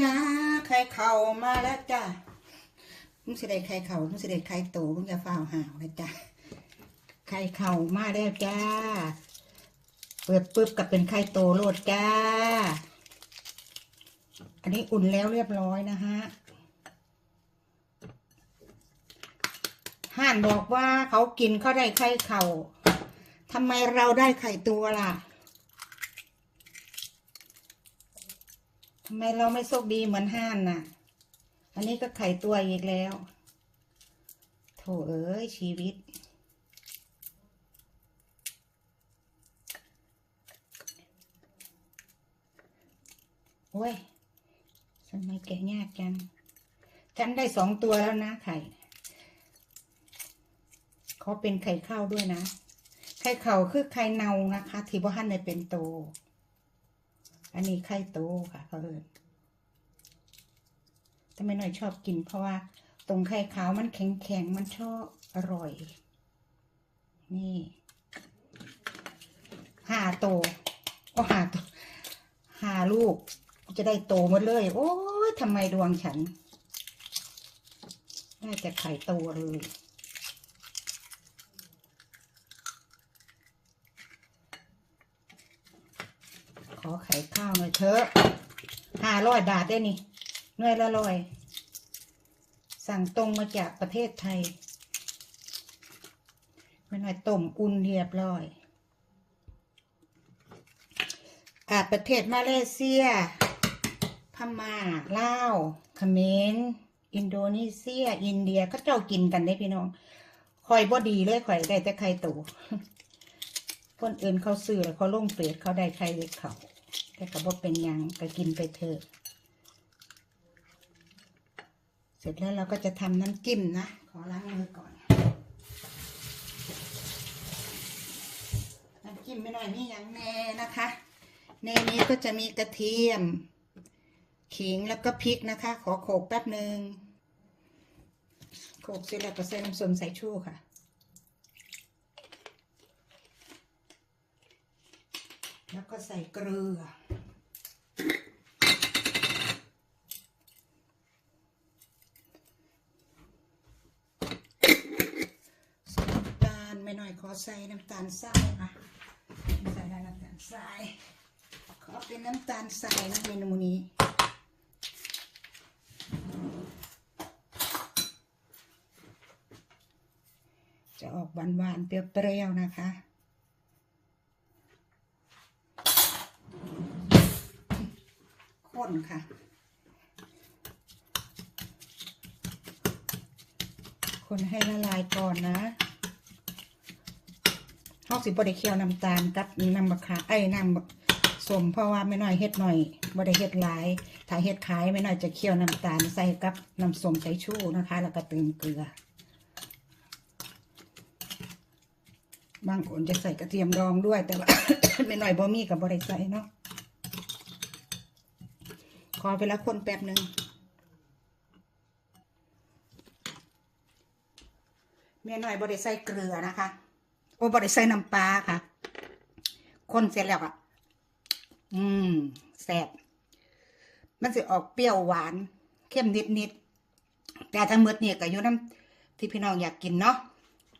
จ้าไข่เข่ามาแล้วจ้ามึงสิได้ไข่เข่ามึงสิได้ไข่โตมึงจะฟ้าวหาวนะจ้าไข่เข่ามาแล้วจ้า เปิดปุ๊บกับเป็นไข่โตโลดจ้า อันนี้อุ่นแล้วเรียบร้อยนะฮะห่านบอกว่าเขากินเขาได้ไข่เข่าทำไมเราได้ไข่ตัวล่ะำไมเราไม่โชคดีเหมือนห่านน่ะ อันนี้ก็ไข่ตัวอีกแล้ว โถเอ้ยชีวิต โอ้ยทำไมแกะยากจัง ฉันได้สองตัวแล้วนะไข่เขาเป็นไข่ข้าวด้วยนะ ไข่เข่าคือไข่เนานะคะ ที่บ่ฮันในเป็นโต อันนี้ไข่โตค่ะเขาเอิญแต่ไม่น้อยชอบกิน เพราะว่าตรงไข่ขาวมันแข็งแข็งๆมันชอบอร่อย นี่ห้าโตโอ้ห้าโตห้าลูก จะได้โตหมดเลย โอ้ทำไมดวงฉัน น่าจะไข่โตเลย ขอไข่ข้าวหน่อยเถอะห้าร้อยบาทได้นี่หน่วยละร้อย สั่งตรงมาจากประเทศไทยไม่หน่อยต้มอุ่นเรียบร้อยอาประเทศมาเลเซีย พม่าลาวเขมรอินโดนีเซีย อินเดียก็เจ้ากินกันได้พี่น้องคอยบ่ดีเลยคอยได้แต่ไข่ตูคนอื่นเขาซื้อแล้วเขาลงเฟซเขาได้ไข่เล็กเขา แต่ก็บอกเป็นยังก็กินไปเถอะ เสร็จแล้วเราก็จะทำน้ำจิ้มนะ ขอล้างมือก่อน น้ำจิ้มไม่หน่อยนี่อย่างแน่นะคะ ในนี้ก็จะมีกระเทียม ขิงแล้วก็พริกนะคะ ขอโขลกแป๊บหนึ่งโขลกเสร็จแล้วก็ใส่น้ำส้มสายชูค่ะ แล้วก็ใส่เกลือ ใส่น้ำตาลไม่หน่อยขอใส่น้ำตาลทรายค่ะใส่ได้น้ำตาลทราย ขอเป็นน้ำตาลทรายนะเมนูนี้จะออกหวานๆเปรี้ยวๆนะคะ ข้นค่ะ คนให้ละลายก่อนนะเฮาสิบ่ได้เคี่ยวน้ำตาลกับน้ำมะขามไอ้น้ำสมเพราะว่าไม่น้อยเฮ็ดหน่อยบ่ได้เฮ็ดหลาย ถ้าเฮ็ดขายไม่น้อยจะเคี่ยวน้ำตาลใส่กับน้ำส้มสายชูนะคะ แล้วก็เติมเกลือบางคนจะใส่กระเทียมดองด้วยแต่ว่า ไม่น้อยบ่มีกับบ่ได้ใส่เนาะ ขอเวลาคนแป๊บหนึ่งแม่หน่อยบริใส่เกลือนะคะ โอ้บริใส่น้ำปลาค่ะ คนเสร็จแล้วอะ อืมแซ่บมันจะออกเปรี้ยวหวาน เข้มนิดนิดๆแต่ทั้งหมดเนี่ยก็อยู่น้ำที่พี่น้องอยากกินเนาะ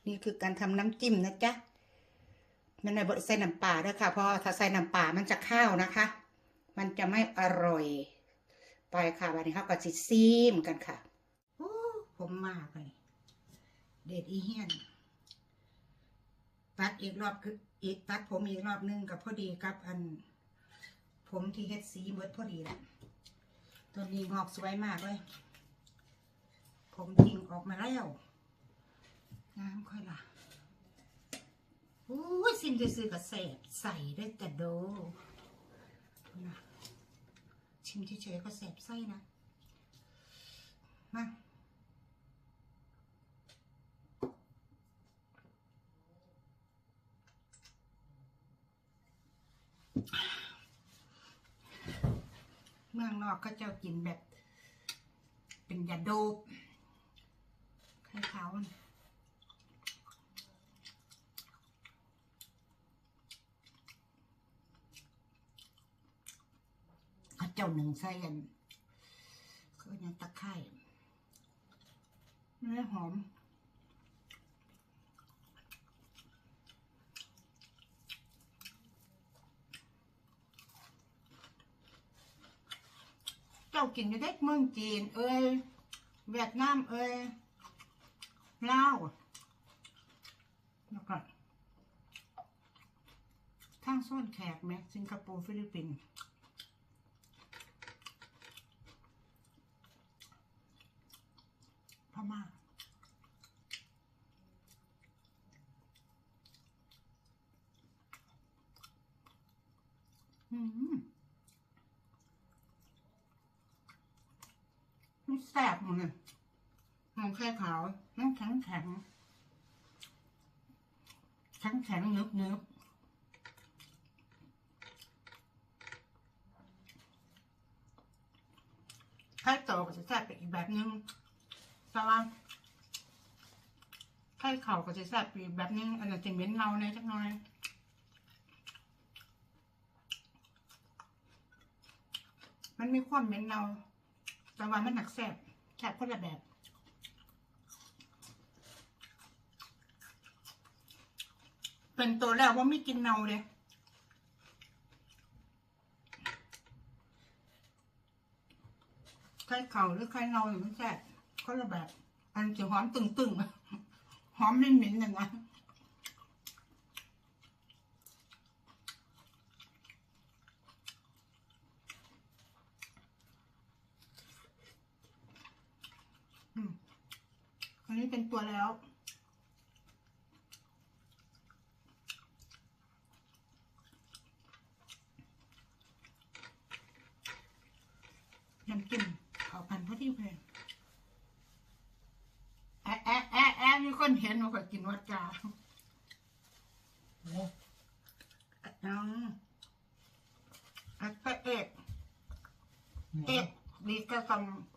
นี่คือการทำน้ำจิ้มนะจ๊ะแม่หน่อยบริใส่น้ำปลาด้วยค่ะเพราะถ้าใส่น้ำปลามันจะข้าวนะคะ มันจะไม่อร่อย ไปค่ะวันนี้ครับก็จิซีมกันค่ะโอ้ผมมากเลยเด็ดอีเฮียน ตัดอีกรอบคืออีกตัดผมอีกรอบนึงกับพอดีกับอัน ผมที่เฮ็ดสีเบิดพอดีแหละตัวนี้งอกสวยมากเลย ผมทิ้งออกมาแล้วน้ำค่อยล่ะโอ้ยซิมซื้อๆกับแสบใส่ได้แต่โดนะ ชิมเฉยๆก็แสบไส้นะ มาเมืองนอกเขาเจ้ากินแบบ เป็นยาโดบไข่ขานะเขาเจ้าหนึ่งใส่อันคือยังตะไคร้เนื้อหอมเจ้ากินอยู่เด็กเมืองจีน เอ้ยเวียดนามเอ้ยลาวแล้วก็ทางโซนแขกไหมสิงคโปร์ฟิลิปปินส์ พม่าอืมมันแสบหมดเลยหอมแค่ขาวน้ำแข็งแข็งแข็งแข็งเนึบเนึบไข่โตก็จะแซ่บไปอีกแบบนึง แต่ว่าไข่เข่าก็จะแซ่บปอีกแบบนึงอันนั้นจะเหม็นเน่าในจักหน่อยมันมีความเหม็นเน่าแต่ว่ามันหนักแสบแสบคนละแบบเป็นตัวแล้วว่าไม่กินเนาเลยไข่เข่าหรือไข่เนาเนี่ยมันแสบ คนละแบบอันจะหอมตึงๆหอมไม่เหม็นๆอย่างนั้นอันนี้เป็นตัวแล้วน้ำจิ้มขอพันพอดีเลยแอะแอะแอะแอะมี คนเห็นว่าก็กินวัดกาน้องอันก็เอ็ดเอ็ดดีก็ท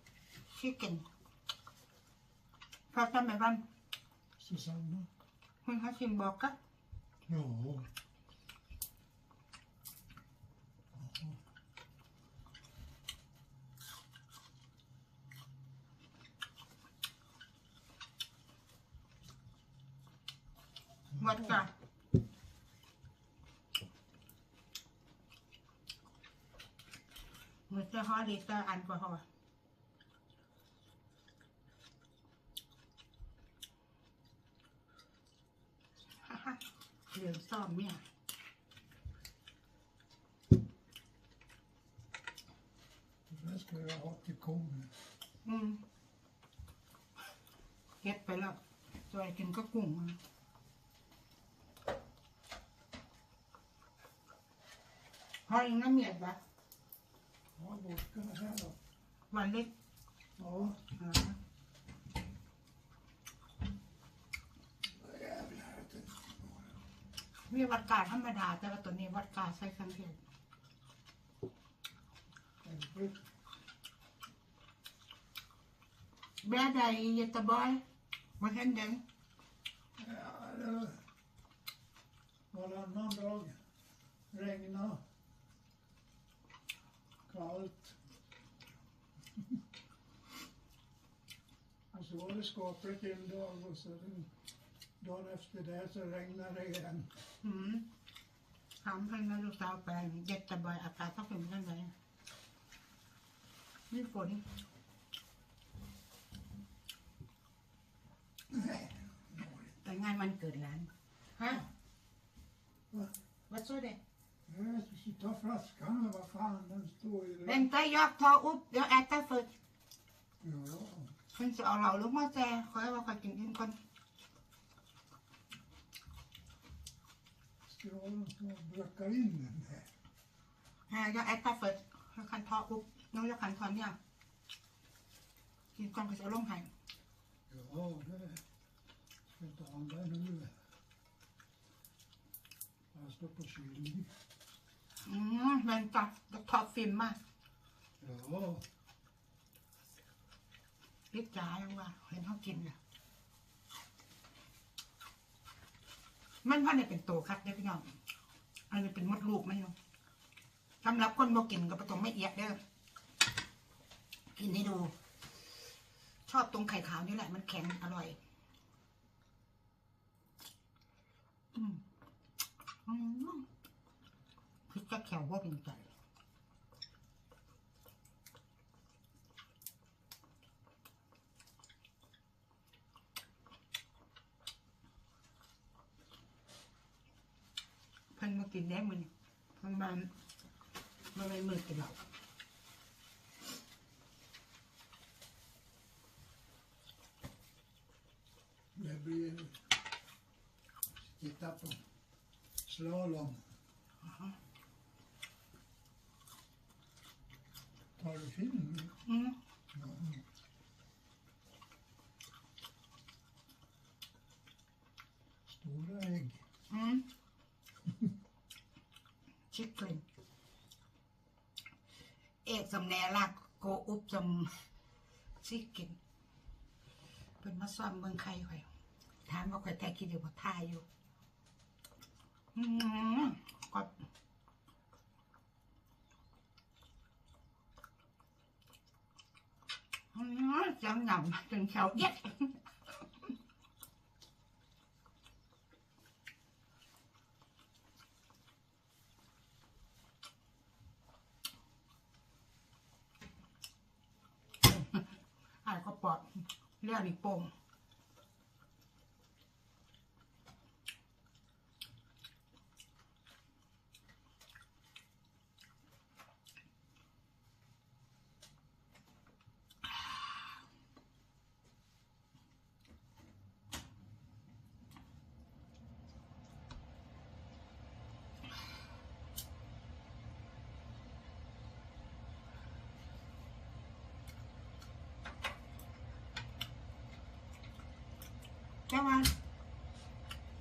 ำชิคเก้นพอทำแบบนั้น Susanne. คุณฮัชิมบอก ก็ Ja. วัดกามือจะฮอดีเตอร์อันกอฮอล์เหลืองซ่อมเนี่ย Det där skulle jag ha till kommer. อืมเก็บไปแล้วตัวไอ้กินก็กุ้งมา พออีกน้ำเมียดปะ Ja, vodka här då. วันเล็ก Ja. อ่า Jävlar. det- มีวัดกาธรรมดา แต่ว่าตัวนี้วัดกาใส่คังเทศ det- แบดใดเยตบอยมาเห็นเด่น Ja, det var varannan dag. Regna. Kallt. Och så var det skapligt en dag och så den, dagen efter det så regnade det igen. หืมถามเพื่อนนะ ลูกสาวไปเย็ตบอยอากาศต้องเป็นยังไงมีฝนแต่งานวันเกิดร้านฮะ Va? วัดช่วยเด็ Jag ska ta flaskan men vad fan den står ju เป็น där. ไตยอกทออุบเดี๋ยวแอดตาเฟิร์ Ja. เพิ่นจะเอาเหล่าลูกมาแจคอยว่าคอยกินกินก่อน Ska det vara någon som bråkar in den där? อ่าเดี๋ยวแอดตาเฟิร์แล้วคันทออุบน้องจะคันทอนยังกินก่อนก็จะเอาลงใหาย Ja, det ska inte handla nu. Jag står på kylning. อืมแมงจับทอฟิล์มมา Ja, ลิบจ๋ายังว่าเห็นเขากินเลยมันว่าเนี่ยเป็นโตครับเด้อพี่น้อง อันนี้เป็นมดลูกไหมน้องสำหรับคนบ่กินก็บ่ต้องไม่เอียดเด้อ กินให้ดูอบตรงไข่ขาวนี่แหละ มันแข็งอร่อย อืมอืม พริกจะแข็งว่าเป็นใจเพิ่นมากินได้มันเพิ่นมามาเป็นมือกินเหล้า Det blir... Titta på slalom. Tar du film? อืม Ja. Stora ägg. อืมชิคเก้นเอกสำแนลักโกอุบสำชิคเก้นเป็นมาซ้อมเมืองไข่ข่อยถามว่าข่อยแต่คิดอยู่ว่าท่าอยู่ อืมก็อื จังหนำจนเช้าเย็ดอ่านก็ปอดเรื่องนี้โป่ง แต่ว่า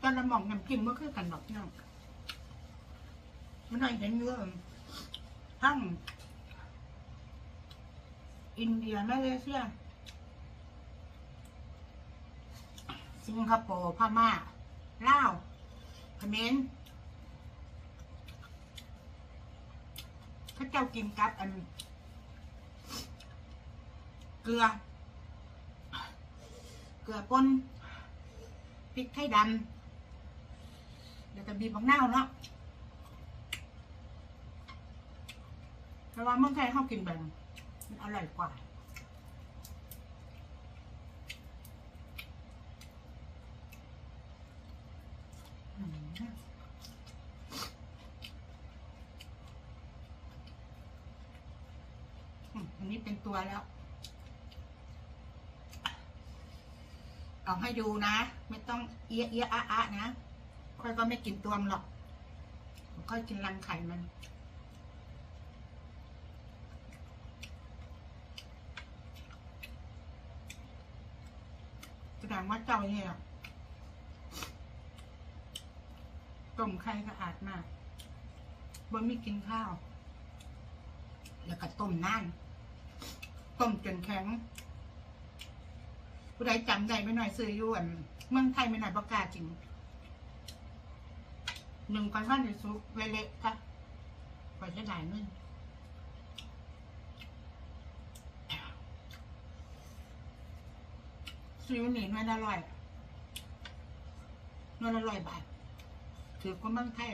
ตอนเราหมองน้ำจิ้มก็คือกันดอกน้องมันได้เห็นเยอทั้งอินเดียมาเลเซียสิงคโปร์พม่าลาวเขมรเขาเจ้ากินกับอัน เกลือ เกลือป่น พริกไทยดำแล้วก็บีบมะนาวเนาะแต่ว่าเมืองไทยเขากินแบบมันอร่อยกว่าอันนี้เป็นตัวแล้ว เอาให้ดูนะ ไม่ต้องเอียเอียอะอะนะค่อยก็ไม่กินตัวมันหรอกค่อยกินรังไข่มันแสดงว่าเจ้าเนี่ยต้มไข่สะอาดมากบนไม่กินข้าว แล้วก็ต้มนั่นต้มจนแข็ง ผู้ใดจำได้ไม่หน่อยซื้ออยวนเมืองไทยไม่หน่อยประกล้าจริงหนึ่งก้อนข้าวในซุปเละๆค่ะกว่าจะได้เงินซื้อหนีนวลอร่อยนวลอร่อยบาทถือว่าเมืองไทย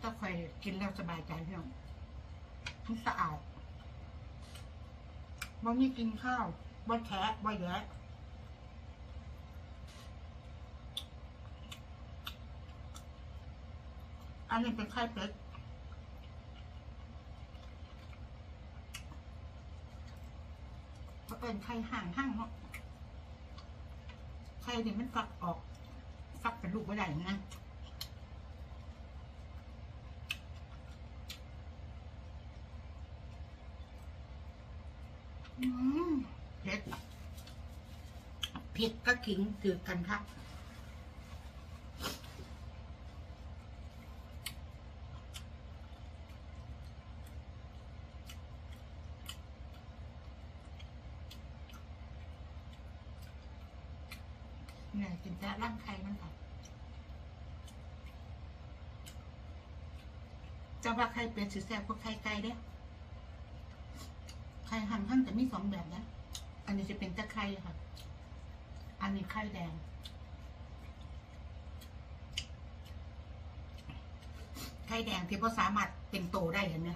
ถ้าใครกินแล้วสบายใจพี่น้องมันสะอาดบ่มีกินข้าวบ่แฉะบ่แยะ อันนี้เป็นไข่เป็ดเขาเป็นไข่ห่างห่างเนาะไข่เนี่ยมันฟักออก ฟักเป็นลูกไม่ได้นะเผ็ดเผ็ดก็ขิงถือกันครับ เนี่ยกินแต่ร่างไข่มันค่ะจะว่าไข่เป็ดสีแซ่บกว่าไข่ไก่เด้อไข่หั่นหั่นแต่มีสองแบบนะอันนี้จะเป็นตะไคร้ค่ะ อันนี้ไข่แดงไข่แดงที่พ่สามารถเป็นโตได้เห็นไหม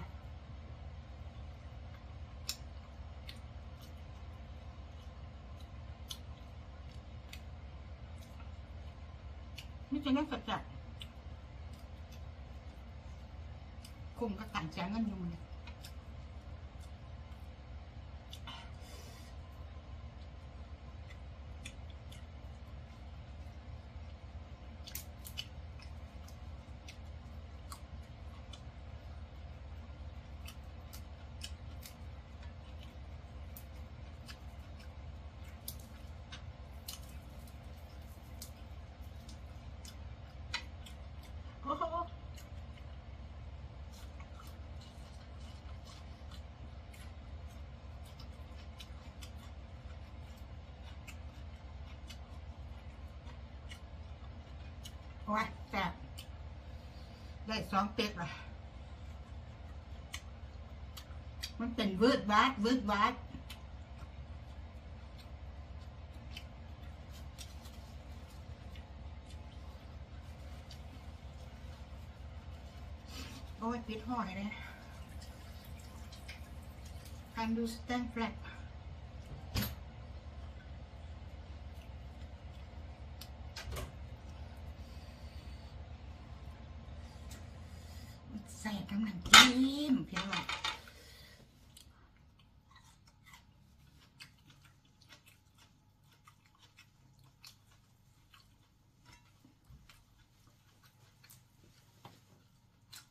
นี่จะน่าสัจจะคุมกับตันแจ้งเงินยูเนี่ย โอ้โหโอ้ยแซ่บได้สองเป็ดละมันเป็นวืดวาดวืดวาด โอ้ปิดห่อเลยนะการดูสแตนแฟลกใส่กำลังจิ้มเพียงหรอ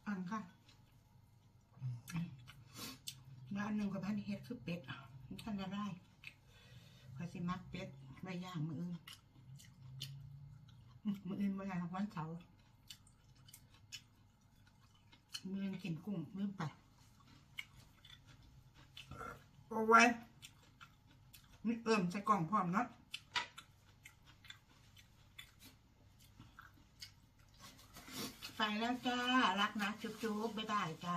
อันค่ะ แล้วอันหนึ่งกับพันเฮ็ดคือเป็ดท่านละได้คอยสิมักเป็ดไว้ย่างมืออื่นมืออื่นวันไหนวันเสาร์มืออื่นกินกุ้งมือไปโอ้ไว้นี่เอิ่มใส่กล่องพร้อมเนาะไปแล้วจ้า รักนะ จุ๊บๆบ๊ายบายจ้า